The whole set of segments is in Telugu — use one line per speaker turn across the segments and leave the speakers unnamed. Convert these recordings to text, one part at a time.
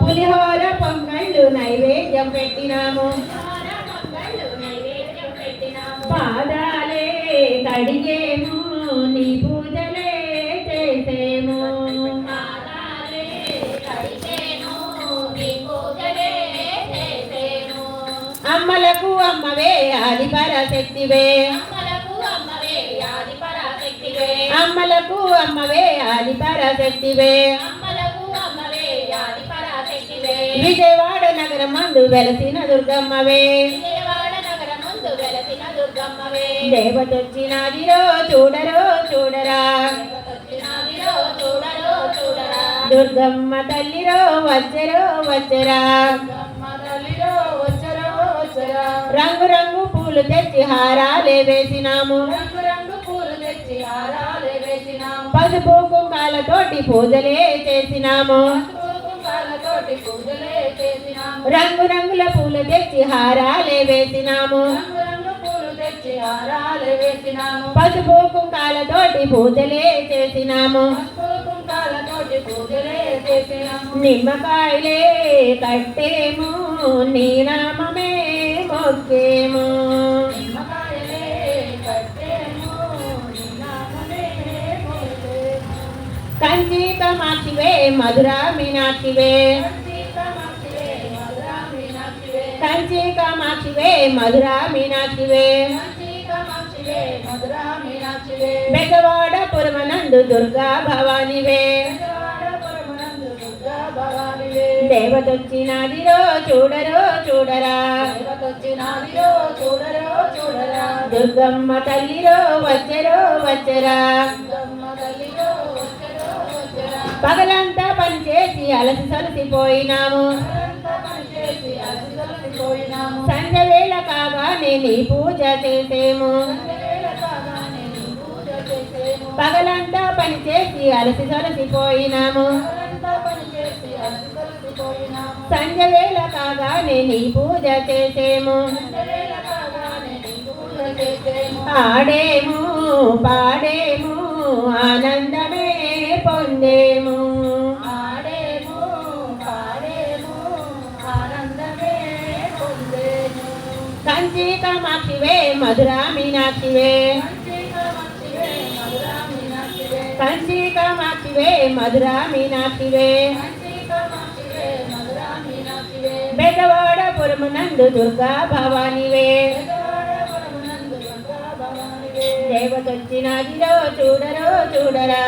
పులిహోర పొంగళ్ళు నైవేద్యం పెట్టినాము పాదాలే కడిగేము నీ పూజలే చేసేము
చేసేను.
అమ్మలకు అమ్మవే ఆది పరాశక్తివే
అమ్మలకు అమ్మవే ఆది పరాశక్తివే.
విజయవాడ నగరం మందు వెలసిన దుర్గమ్మవే. దేవతొచ్చినాదిరో చూడరో చూడరా. దుర్గమ్మ తల్లిరో వచ్చరో వచ్చరా
దుర్గమ్మ తల్లిరో వచ్చరో వచ్చరా.
రంగు రంగు పూలు తెచ్చి హారాలే వేసినాము
రంగు రంగు పూలు తెచ్చి హారాలే వేసినాము.
పసుపు కుంకాలతోటి పూజలే చేసినాము రంగు రంగుల పూలు తెచ్చి హారాలే వేసినాము. పసుపు కుంకాలతోటి పూజలే చేసినాము. నిమ్మకాయలే కట్టేము నీ నామమే మొక్కేము. కంచి కామాక్షివే మధురా మీనాక్షివే
మీనాక్షివే.
కంచి కామాక్షివే మధురా మీనాక్షివే. బెజవాడ పురమనందు దుర్గా భవానివే. దేవతొచ్చినాదిరో చూడరో చూడరా
దేవతొచ్చినాదిరో చూడరో చూడరా.
దుర్గమ్మ తల్లిరో వచ్చరో వచ్చరా
దుర్గమ్మ తల్లిరో వచ్చరో వచ్చరా.
పగలంతా పనిచేసి అలసి సలసిపోయినాము
సంధ్యవేళ కాగా నేను పూజ చేసేము.
పగలంతా పనిచేసి అలసి సలసిపోయినాము సంజ వేళ పూజ చేసేము
సంధ్యవేళ పూజ చేసేము.
ఆడేము పాడేము ఆనందమే
పొందే
కంచి కామాక్షివే మధురా మీనాక్షివే
కంచి కామాక్షివే, మధురా మీనాక్షివే.
కంచి కామాక్షివే దుర్గా భవానివే.
దేవతొచ్చిన
గిరో చూడరో చూడరా.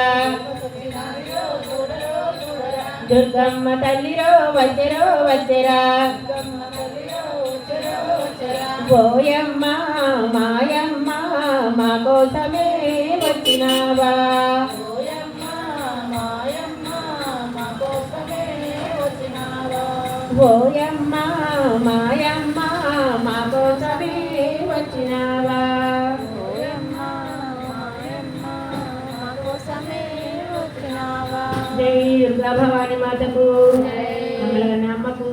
దుర్గమ్మ తల్లిరో వచ్చరో వచ్చరా. ఓయమ్మ మాయమ్మ మా కోసమే వచ్చినావా?
ఓయమ్మ, మాయమ్మ, మా కోసమే వచ్చినావా.
జై దుర్గా భవాని మాతకు అమ్మకు